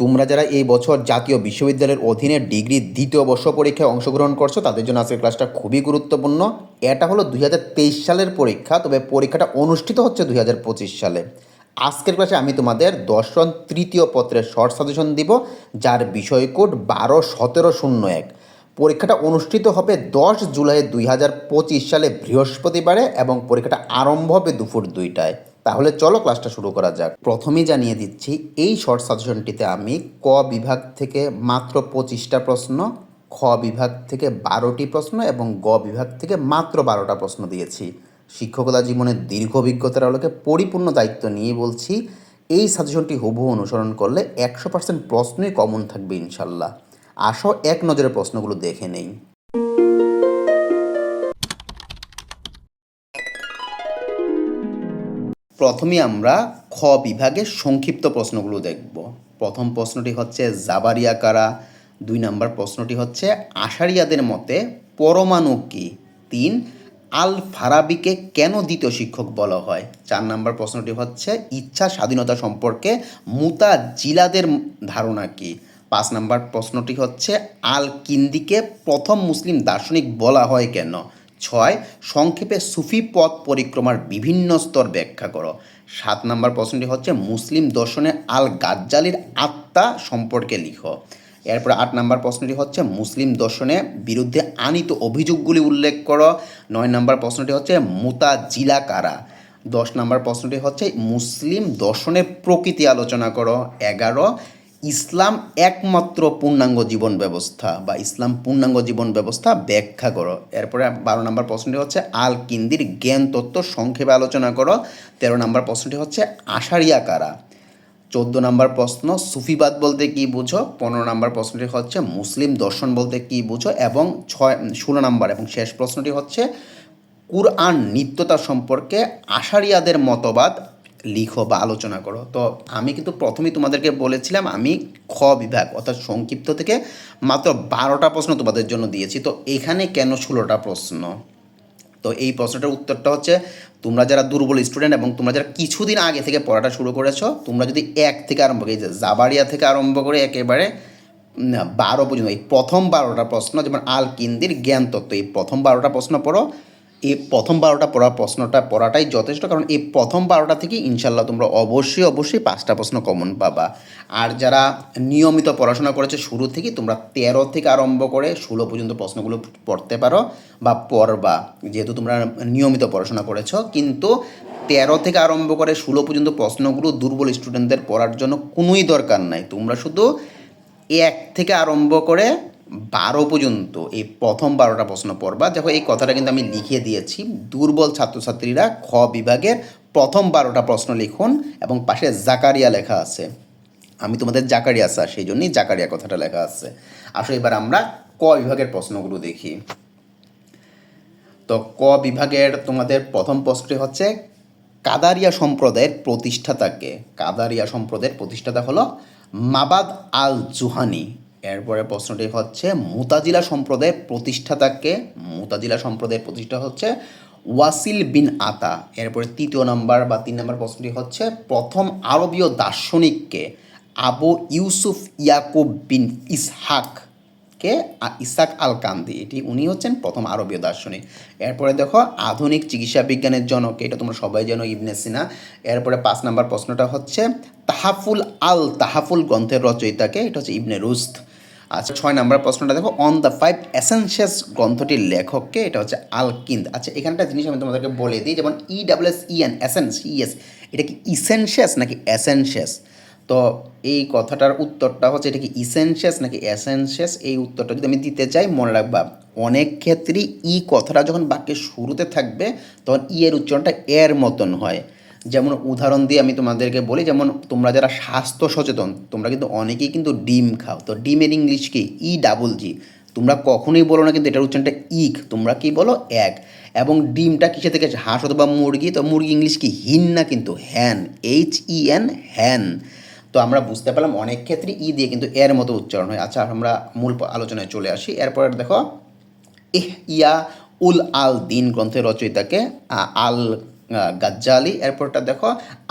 তোমরা যারা এই বছর জাতীয় বিশ্ববিদ্যালয়ের অধীনে ডিগ্রি দ্বিতীয় বর্ষ পরীক্ষায় অংশগ্রহণ করছ, তাদের জন্য আজকের ক্লাসটা খুবই গুরুত্বপূর্ণ। এটা হলো দুই হাজার তেইশ সালের পরীক্ষা, তবে পরীক্ষাটা অনুষ্ঠিত হচ্ছে দুই হাজার পঁচিশ সালে। আজকের ক্লাসে আমি তোমাদের দর্শন তৃতীয় পত্রের শর্ট সাজেশন দিব, যার বিষয় কোড বারো, সতেরো, শূন্য এক। পরীক্ষাটা অনুষ্ঠিত হবে দশ জুলাই দুই হাজার পঁচিশ সালে বৃহস্পতিবারে এবং পরীক্ষাটা আরম্ভ হবে দুপুর দুইটায়। তাহলে চলো ক্লাসটা শুরু করা যাক। প্রথমেই জানিয়ে দিচ্ছি, এই শর্ট সাজেশনটিতে আমি ক বিভাগ থেকে মাত্র পঁচিশটা প্রশ্ন, খ বিভাগ থেকে বারোটি প্রশ্ন এবং গ বিভাগ থেকে মাত্র বারোটা প্রশ্ন দিয়েছি। শিক্ষকতা জীবনের দীর্ঘ অভিজ্ঞতার আলোকে পরিপূর্ণ দায়িত্ব নিয়ে বলছি, এই সাজেশনটি হুবহু অনুসরণ করলে একশো পার্সেন্ট প্রশ্নই কমন থাকবে ইনশাল্লাহ। আসো এক নজরে প্রশ্নগুলো দেখে নেই। প্রথমে আমরা খ বিভাগের সংক্ষিপ্ত প্রশ্নগুলো দেখব। প্রথম প্রশ্নটি হচ্ছে, জাবারিয়া কারা? দুই নম্বর প্রশ্নটি হচ্ছে, আশারিয়াদের মতে পরমাণু কি? তিন আল ফারাবিকে কেন দ্বিতীয় শিক্ষক বলা হয়? চার নম্বর প্রশ্নটি হচ্ছে, ইচ্ছা স্বাধীনতা সম্পর্কে মুতা জিলাদের ধারণা কি? পাঁচ নম্বর প্রশ্নটি হচ্ছে আল কিন্দিকে প্রথম মুসলিম দার্শনিক বলা হয় কেন? ছয়, সংক্ষেপে সুফি পথ পরিক্রমার বিভিন্ন স্তর ব্যাখ্যা করো। সাত নম্বর প্রশ্নটি হচ্ছে, মুসলিম দর্শনে আল গাজ্জালির আত্মা সম্পর্কে লিখো। এরপর আট নম্বর প্রশ্নটি হচ্ছে, মুসলিম দর্শনে বিরুদ্ধে আনিত অভিযোগগুলি উল্লেখ করো। নয় নম্বর প্রশ্নটি হচ্ছে মুতা জিলা কারা? দশ নম্বর প্রশ্নটি হচ্ছে, মুসলিম দর্শনের প্রকৃতি আলোচনা করো। এগারো ইসলাম একমাত্র পূর্ণাঙ্গ জীবন ব্যবস্থা বা ইসলাম পূর্ণাঙ্গ জীবন ব্যবস্থা ব্যাখ্যা করো। এরপরে বারো নম্বর প্রশ্নটি হচ্ছে, আল কিন্দির জ্ঞান তত্ত্ব সংক্ষেপে আলোচনা করো। তেরো নম্বর প্রশ্নটি হচ্ছে আষাঢ়িয়া কারা? চোদ্দ নম্বর প্রশ্ন, সুফিবাদ বলতে কি বুঝো? পনেরো নম্বর প্রশ্নটি হচ্ছে, মুসলিম দর্শন বলতে কি বুঝো? এবং ছয়, ষোলো নম্বর এবং শেষ প্রশ্নটি হচ্ছে, কুরআন নিত্যতা সম্পর্কে আশারিয়াদের মতবাদ লিখো বা আলোচনা করো। তো আমি কিন্তু প্রথমেই তোমাদেরকে বলেছিলাম, আমি খ বিভাগ অর্থাৎ সংক্ষিপ্ত থেকে মাত্র বারোটা প্রশ্ন তোমাদের জন্য দিয়েছি। তো এখানে কেন ষোলোটা প্রশ্ন? তো এই প্রশ্নটার উত্তরটা হচ্ছে, তোমরা যারা দুর্বল স্টুডেন্ট এবং তোমরা যারা কিছুদিন আগে থেকে পড়াটা শুরু করেছ, তোমরা যদি এক থেকে আরম্ভ করে জাবারিয়া থেকে আরম্ভ করে একেবারে বারো পর্যন্ত, এই প্রথম বারোটা প্রশ্ন, যেমন আল কিন্দির জ্ঞান তত্ত্ব, এই প্রথম বারোটা প্রশ্ন পড়ো। এই প্রথম বারোটা পড়া প্রশ্নটা পড়াটাই যথেষ্ট, কারণ এই প্রথম বারোটা থেকে ইনশাল্লাহ তোমরা অবশ্যই অবশ্যই পাঁচটা প্রশ্ন কমন পাবা। আর যারা নিয়মিত পড়াশোনা করেছে, শুরু থেকে তোমরা তেরো থেকে আরম্ভ করে ষোলো পর্যন্ত প্রশ্নগুলো পড়তে পারো বা পড়বা। যেহেতু তোমরা নিয়মিত পড়াশোনা করেছ, কিন্তু তেরো থেকে আরম্ভ করে ষোলো পর্যন্ত প্রশ্নগুলো দুর্বল স্টুডেন্টদের পড়ার জন্য কোনোই দরকার নাই। তোমরা শুধু এক থেকে আরম্ভ করে বারো পর্যন্ত, এই প্রথম বারোটা প্রশ্ন পড়বা। দেখো, এই কথাটা কিন্তু আমি লিখে দিয়েছি। দুর্বল ছাত্রছাত্রীরা খ বিভাগের প্রথম বারোটা প্রশ্ন লিখুন এবং পাশে জাকারিয়া লেখা আছে। আমি তোমাদের জাকারিয়া স্যার, সেই জন্যই জাকারিয়া কথাটা লেখা আছে। আসলে এবার আমরা ক বিভাগের প্রশ্নগুলো দেখি। তো ক বিভাগের তোমাদের প্রথম প্রশ্নটি হচ্ছে, কাদারিয়া সম্প্রদায়ের প্রতিষ্ঠাতাকে কাদারিয়া সম্প্রদায়ের প্রতিষ্ঠাতা হলো মাবাদ আল জুহানি এরপরে প্রশ্নটি হচ্ছে, মুতাজিলা সম্প্রদায়ের প্রতিষ্ঠাতাকে, মুতাজিলা সম্প্রদায়ের প্রতিষ্ঠা হচ্ছে ওয়াসিল বিন আতা। এরপরে তৃতীয় নাম্বার বা তিন নম্বর প্রশ্নটি হচ্ছে, প্রথম আরবীয় দার্শনিককে আবু ইউসুফ ইয়াকুব বিন ইসহাক কে ইসাক আল কান্দি এটি উনি হচ্ছেন প্রথম আরবীয় দার্শনিক। এরপরে দেখো, আধুনিক চিকিৎসা বিজ্ঞানের জনক, এটা তোমরা সবাই জানো, ইবনে সিনা। এরপরে পাঁচ নাম্বার প্রশ্নটা হচ্ছে, তাহাফুল আল তাহাফুল গ্রন্থের রচয়িতাকে, এটা হচ্ছে ইবনে রুস্ত আচ্ছা ছয় নাম্বার প্রশ্নটা দেখো অন দ্য ফাইভ এসেনশিয়াস গ্রন্থটির লেখককে, এটা হচ্ছে আল কিন্দ আচ্ছা এখানটা জিনিস আমি তোমাদেরকে বলে দিই, যেমন E double S E N essence ES এটা কি ইসেনশিয়াস নাকি এসেনশিয়াস তো এই কথাটার উত্তরটা হচ্ছে, এটা কি ইসেনশিয়াস নাকি এসেনশিয়াস এই উত্তরটা যদি আমি দিতে চাই, মনে রাখবা, অনেক ক্ষেত্রেই ই কথাটা যখন বাক্যের শুরুতে থাকবে, তখন ই এর উচ্চারণটা এর মতন হয়। যেমন উদাহরণ দিয়ে আমি তোমাদেরকে বলি, যেমন তোমরা যারা স্বাস্থ্য সচেতন, তোমরা কিন্তু অনেকেই কিন্তু ডিম খাও। তো ডিমের ইংলিশ কি? ই ডাবল জি তোমরা কখনোই বলো না কিন্তু এটার উচ্চারণটা ইক, তোমরা কি বলো? এক। এবং ডিমটা কিসে থেকে? হাঁস অথবা মুরগি? তো মুরগি ইংলিশ কি? হিন না কিন্তু, হ্যান। এইচ ই এন হ্যান। তো আমরা বুঝতে পারলাম অনেক ক্ষেত্রে ই দিয়ে কিন্তু এর মতো উচ্চারণ হয়। আচ্ছা আমরা মূল আলোচনায় চলে আসি। এরপর দেখো, ইহ, ইয়া, উল, আল, দিন গ্রন্থের রচয়িতাকে আল গাজ্জালি। এরপরটা দেখো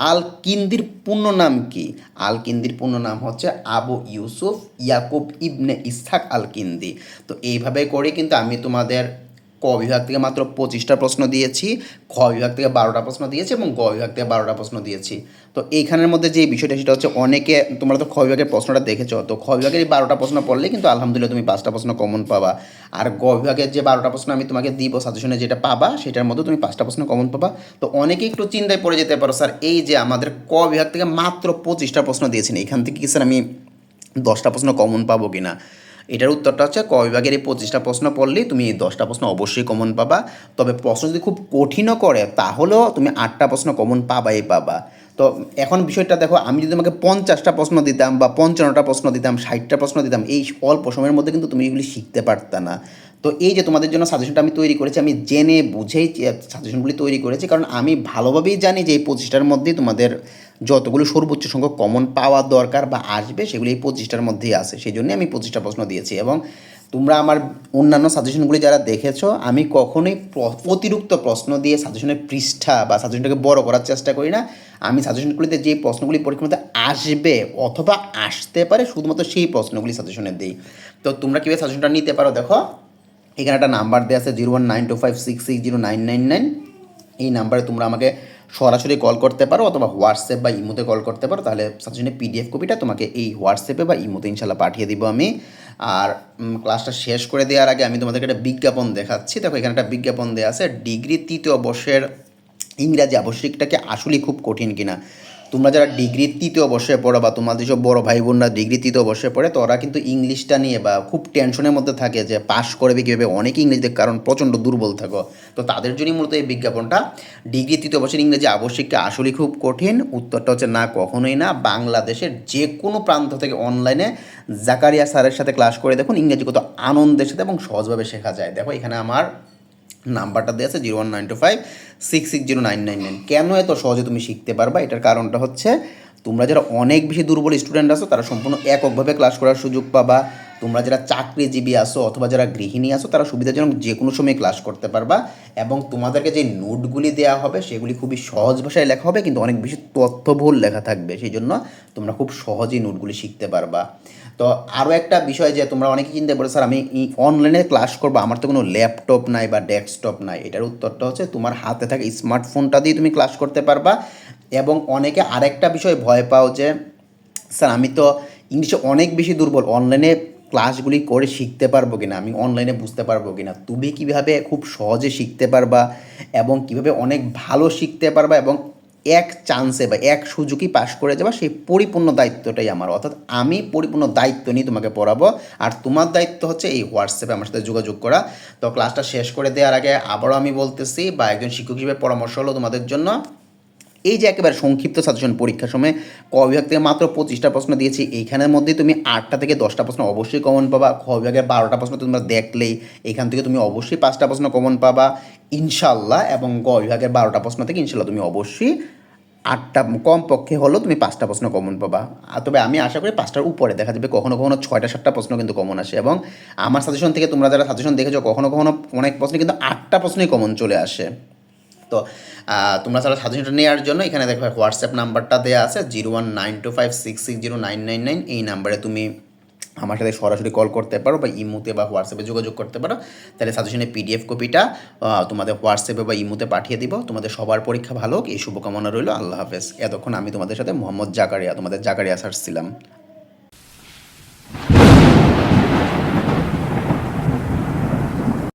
আল কিন্দির পূর্ণ নাম কি? আল কিন্দির পূর্ণ নাম হচ্ছে আবু ইউসুফ ইয়াকুব ইবনে ইসহাক আল কিন্দি তো এইভাবে করে কিন্তু আমি তোমাদের ক বিভাগ থেকে মাত্র পঁচিশটা প্রশ্ন দিয়েছি, খ বিভাগ থেকে বারোটা প্রশ্ন দিয়েছি এবং গ বিভাগ থেকে বারোটা প্রশ্ন দিয়েছি। তো এইখানের মধ্যে যে বিষয়টা, সেটা হচ্ছে অনেকে, তোমরা তো খ বিভাগের প্রশ্নটা দেখেছ, তো খ বিভাগের এই বারোটা প্রশ্ন পড়লে কিন্তু আলহামদুলিল্লাহ তুমি পাঁচটা প্রশ্ন কমন পাবা। আর গ বিভাগের যে বারোটা প্রশ্ন আমি তোমাকে দিব সাজেশনে যেটা পাবা, সেটার মধ্যে তুমি পাঁচটা প্রশ্ন কমন পাবা। তো অনেকে একটু চিন্তায় পড়ে যেতে পারো, স্যার, এই যে আমাদের ক বিভাগ থেকে মাত্র পঁচিশটা প্রশ্ন দিয়েছেন, এখান থেকে কি স্যার আমি দশটা প্রশ্ন কমন পাবো কিনা? এটার উত্তরটা হচ্ছে ক বিভাগের এই পঁচিশটা প্রশ্ন পড়লে তুমি এই দশটা প্রশ্ন অবশ্যই কমন পাবা। তবে প্রশ্ন যদি খুব কঠিনও করে, তাহলেও তুমি আটটা প্রশ্ন কমন পাবাই পাবা। তো এখন বিষয়টা দেখো, আমি যদি তোমাকে পঞ্চাশটা প্রশ্ন দিতাম বা পঞ্চান্নটা প্রশ্ন দিতাম, ষাটটা প্রশ্ন দিতাম, এই অল্প সময়ের মধ্যে কিন্তু তুমি এগুলি শিখতে পারতা না। তো এই যে তোমাদের জন্য সাজেশনটা আমি তৈরি করেছি, আমি জেনে বুঝেই সাজেশনগুলি তৈরি করেছি, কারণ আমি ভালোভাবেই জানি যে এই পঁচিশটার মধ্যেই তোমাদের যতগুলো সর্বোচ্চ সংখ্যক কমন পাওয়ার দরকার বা আসবে, সেগুলি এই পঁচিশটার মধ্যেই আসে সেই জন্যই আমি পঁচিশটা প্রশ্ন দিয়েছি এবং তোমরা আমার অন্যান্য সাজেশনগুলি যারা দেখেছ, আমি কখনোই অতিরিক্ত প্রশ্ন দিয়ে সাজেশনের পৃষ্ঠা বা সাজেশনটাকে বড় করার চেষ্টা করি না। আমি সাজেশনগুলিতে যে প্রশ্নগুলি পরীক্ষার মধ্যে আসবে অথবা আসতে পারে, শুধুমাত্র সেই প্রশ্নগুলি সাজেশনে দিই। তো তোমরা কীভাবে সাজেশনটা নিতে পারো দেখো। এখানে একটা নাম্বার দেওয়া আছে zero one nine two five six six zero nine nine nine. এই নাম্বারে তোমরা আমাকে সরাসরি কল করতে পারো অথবা হোয়াটসঅ্যাপ বা ইমোতে কল করতে পারো, তাহলে সাজেশনের পিডিএফ কপিটা তোমাকে এই হোয়াটসঅ্যাপে বা ইমোতে ইনশাল্লাহ পাঠিয়ে দিব আমি। আর ক্লাসটা শেষ করে দেওয়ার আগে আমি তোমাদেরকে একটা বিজ্ঞাপন দেখাচ্ছি। দেখো, এখানে একটা বিজ্ঞাপন দেওয়া আছে, ডিগ্রি তৃতীয় বর্ষের ইংরাজি আবশ্যিকটাকে আসলেই খুব কঠিন কিনা? তোমরা যারা ডিগ্রি তৃতীয় বর্ষে পড়ো বা তোমাদের সব বড় ভাই বোনরা ডিগ্রি তৃতীয় বর্ষে পড়ে তো ওরা কিন্তু ইংলিশটা নিয়ে বা খুব টেনশনের মধ্যে থাকে যে পাশ করবে কীভাবে? অনেক ইংরেজিতে কারণ প্রচণ্ড দুর্বল থাকো। তো তাদের জন্যই মূলত এই বিজ্ঞাপনটা। ডিগ্রি তৃতীয় বর্ষের ইংরেজি আবশ্যিকটা আসলেই খুব কঠিন। উত্তরটা হচ্ছে না, কখনোই না। বাংলাদেশের যে কোনো প্রান্ত থেকে অনলাইনে জাকারিয়া স্যারের সাথে ক্লাস করে দেখুন, ইংরেজি কত আনন্দের সাথে এবং সহজভাবে শেখা যায়। দেখো, এখানে আমার নাম্বারটা দেওয়া আছে zero one nine two five six six zero nine nine nine. কেন এত সহজে তুমি শিখতে পারবা? এটার কারণটা হচ্ছে তোমরা যারা অনেক বেশি দুর্বল স্টুডেন্ট আছো, তারা সম্পূর্ণ এককভাবে ক্লাস করার সুযোগ পাবা। তোমরা যারা চাকরিজীবী আসো অথবা যারা গৃহিণী আসো তারা সুবিধাজনক যে কোনো সময় ক্লাস করতে পারবা এবং তোমাদেরকে যে নোটগুলি দেওয়া হবে, সেগুলি খুবই সহজ ভাষায় লেখা হবে, কিন্তু অনেক বেশি তথ্যবহুল লেখা থাকবে। সেই জন্য তোমরা খুব সহজেই নোটগুলি শিখতে পারবা। তো আরও একটা বিষয় যে তোমরা অনেকে চিন্তা করো স্যার, আমি অনলাইনে ক্লাস করব, আমার তো কোনো ল্যাপটপ নাই বা ডেস্কটপ নাই। এটার উত্তরটা হচ্ছে তোমার হাতে থাকা স্মার্টফোনটা দিয়ে তুমি ক্লাস করতে পারবা। এবং অনেকে আরেকটা বিষয় ভয় পাও যে, স্যার, আমি তো ইংলিশে অনেক বেশি দুর্বল অনলাইনে ক্লাসগুলি করে শিখতে পারব কিনা? আমি অনলাইনে বুঝতে পারব কিনা? তুমি কীভাবে খুব সহজে শিখতে পারবা? এবং কীভাবে অনেক ভালো শিখতে পারবা? এবং এক চান্সে বা এক সুযোগই পাশ করে যাবা সেই পরিপূর্ণ দায়িত্বটাই আমার। অর্থাৎ আমি পরিপূর্ণ দায়িত্ব নিয়ে তোমাকে পড়াবো আর তোমার দায়িত্ব হচ্ছে এই হোয়াটসঅ্যাপে আমার সাথে যোগাযোগ করা। তো ক্লাসটা শেষ করে দেওয়ার আগে আবারও আমি বলতেছি বা একজন শিক্ষক হিসেবে পরামর্শ হলো তোমাদের জন্য। এই যে একেবারে সংক্ষিপ্ত সাজেশন পরীক্ষার সময় ক বিভাগ থেকে মাত্র পঁচিশটা প্রশ্ন দিয়েছি, এইখানের মধ্যে তুমি আটটা থেকে দশটা প্রশ্ন অবশ্যই কমন পাবা, খ বিভাগের বারোটা প্রশ্ন তোমরা দেখলেই এখান থেকে তুমি অবশ্যই পাঁচটা প্রশ্ন কমন পাবা। ইনশাল্লাহ এবং গ বিভাগের বারোটা প্রশ্ন থেকে ইনশাল্লাহ তুমি অবশ্যই আটটা কম পক্ষে হলেও তুমি পাঁচটা প্রশ্ন কমন পাবা। তবে আমি আশা করি পাঁচটার উপরে দেখা যাবে কখনো কখনো ছয়টা, সাতটা প্রশ্ন কিন্তু কমন আসে, এবং আমার সাজেশন থেকে তোমরা যারা সাজেশন দেখেছ, কখনো কখনো অনেক প্রশ্ন কিন্তু আটটা প্রশ্নই কমন চলে আসে। তো তোমরা তাহলে সাজেশনটা নেওয়ার জন্য এখানে দেখো হোয়াটসঅ্যাপ নাম্বারটা দেওয়া আছে zero one nine two five six six zero nine nine nine. এই নাম্বারে তুমি আমার সাথে সরাসরি কল করতে পারো বা ইমোতে বা হোয়াটসঅ্যাপে যোগাযোগ করতে পারো। তাহলে সাজেশনের পিডিএফ কপিটা তোমাদের হোয়াটসঅ্যাপে বা ইমোতে পাঠিয়ে দিব। তোমাদের সবার পরীক্ষা ভালো হোক, এই শুভকামনা রইল। আল্লাহ হাফেজ। এতক্ষণ আমি তোমাদের সাথে মোহাম্মদ জাকারিয়া, তোমাদের জাকারিয়া স্যার ছিলাম।